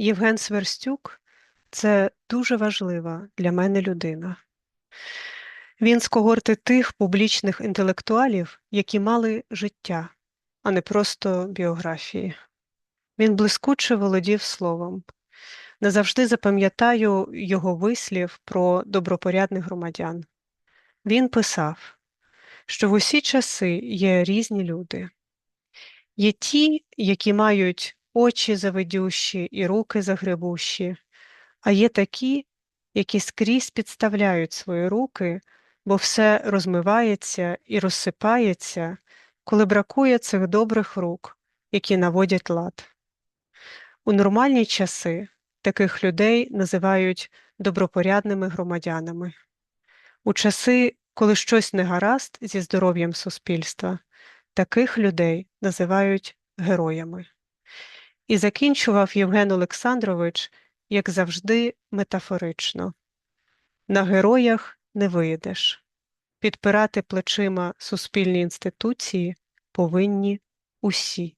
Євген Сверстюк це дуже важлива для мене людина. Він з когорти тих публічних інтелектуалів, які мали життя, а не просто біографії. Він блискуче володів словом. Назавжди запам'ятаю його вислів про добропорядних громадян. Він писав, що в усі часи є різні люди. Є ті, які мають очі завидющі і руки загребущі, а є такі, які скрізь підставляють свої руки, бо все розмивається і розсипається, коли бракує цих добрих рук, які наводять лад. У нормальні часи таких людей називають добропорядними громадянами. У часи, коли щось не гаразд зі здоров'ям суспільства, таких людей називають героями. І закінчував Євген Олександрович, як завжди, метафорично на героях не вийдеш. Підпирати плечима суспільні інституції повинні усі.